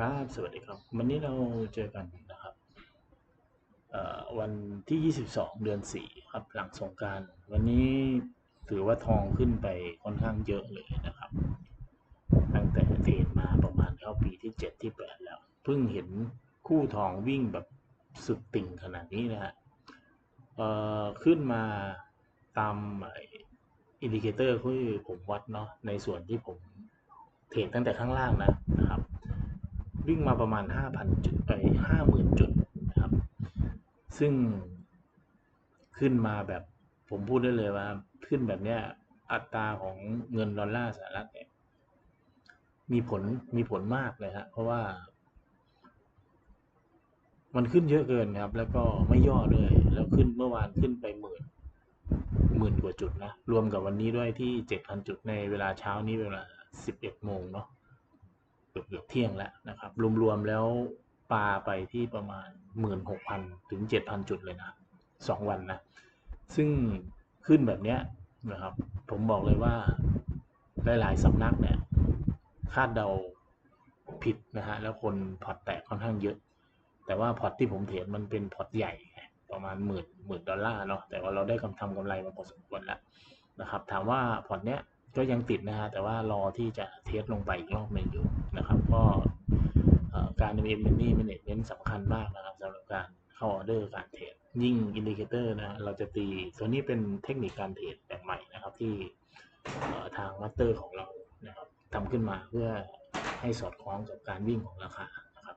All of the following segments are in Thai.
ครับสวัสดีครับ วันนี้เราเจอกันนะครับวันที่ 22 เดือน 4 ครับ หลังสงการ วันนี้ถือว่าทองขึ้นไปค่อนข้างเยอะเลยนะครับ ตั้งแต่เทรดมาประมาณเข้าปีที่ 7 ที่ 8 แล้ว เพิ่งเห็นคู่ทองวิ่งแบบสุดติ่งขนาดนี้นะฮะเอ่อขึ้นมาตามอินดิเคเตอร์ที่ผมวัดเนาะในส่วนที่ผมเทรดตั้งแต่ข้างล่างนะนะครับ วิ่งมาประมาณ 5,000 จุดไป50,000จุดนะครับ ซึ่งขึ้นมาแบบผมพูดได้เลยว่าขึ้นแบบเนี้ยอัตราของเงินดอลลาร์สหรัฐเนี่ยมีผลมีผลมากเลยฮะเพราะว่า มันขึ้นเยอะเกินครับ แล้วก็ไม่ย่อด้วยแล้วขึ้นเมื่อวานขึ้นไปหมื่นหมื่นกว่าจุดนะ รวมกับวันนี้ด้วยที่7,000จุดในเวลาเช้านี้เวลา11โมงเนาะ กือบเกือบเที่ยงแล้วนะครับ รวมๆแล้วปลาไปที่ประมาณ 16,000 ถึง 7,000 จุดเลยนะสองวันนะ ซึ่งขึ้นแบบเนี้ยนะครับ ผมบอกเลยว่าหลายๆสำนักเนี่ยคาดเดาผิดนะฮะ แล้วคนพอร์ตแตกค่อนข้างเยอะ แต่ว่าพอร์ตที่ผมเทรดมันเป็นพอร์ตใหญ่ประมาณหมื่นหมื่นดอลลาร์เนาะแต่ว่าเราได้กำทำกำไรมาพอสมควรแล้วนะครับ ถามว่าพอร์ตเนี้ย ก็ยังติดนะฮะแต่ว่ารอที่จะเทสลงไปอีกรอบหนึ่งอยู่นะครับ ก็การ m m Money Management สำคัญมากนะครับสำหรับการเข้าออเดอร์การเทรดยิ่งอินดิเคเตอร์นะเราจะตีตัวนี้เป็นเทคนิคการเทรดแบบใหม่นะครับที่ทางมาสเตอร์ของเรานะครับทำขึ้นมาเพื่อให้สอดคล้องกับการวิ่งของราคานะครับ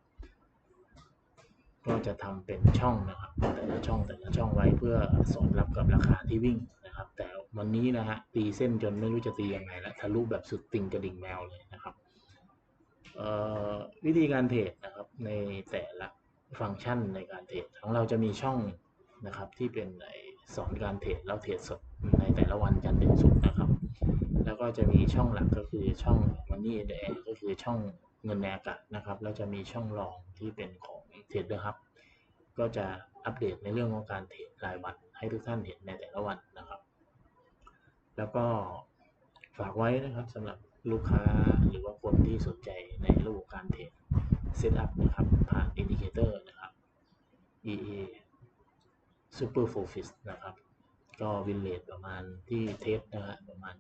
ก็จะทำเป็นช่องนะครับ แต่ละช่องแต่ละช่องไว้เพื่อสอดรับกับราคาที่วิ่งนะครับ แต่ วันนี้นะฮะตีเส้นจนไม่รู้จะตียังไงแล้วทะลุแบบสุดติ่งกระดิ่งแมวเลยนะครับวิธีการเทรดนะครับในแต่ละฟังก์ชันในการเทรดของเราจะมีช่องนะครับที่เป็นไอ้สอนการเทรดแล้วเทรดสดในแต่ละวันจันทร์ถึงศุกร์นะครับ แล้วก็จะมีช่องหลักก็คือช่อง Money in the Air ก็คือช่องเงินในอากาศนะครับแล้วจะมีช่องรองที่เป็นของ Trader Hub ก็จะอัปเดตในเรื่องของการเทรดรายวันให้ทุกท่านเห็นในแต่ละวันนะครับ แล้วก็ฝากไว้นะครับสำหรับลูกค้าหรือว่าคนที่สนใจในระบบการเทรดเซตอัพนะครับ ผ่านอินดิเคเตอร์นะครับ EA Super f o f i s นะครับ ก็วินเลทประมาณที่เทสนะฮะประมาณ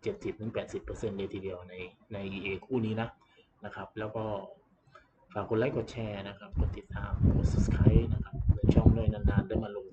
70-80%เลยทีเดียวในใน EA คู่นี้นะนะครับ แล้วก็ฝากกดไลค์กดแชร์นะครับ กดติดตาม กด subscribe นะครับในช่องด้วยนานๆ ได้มาลง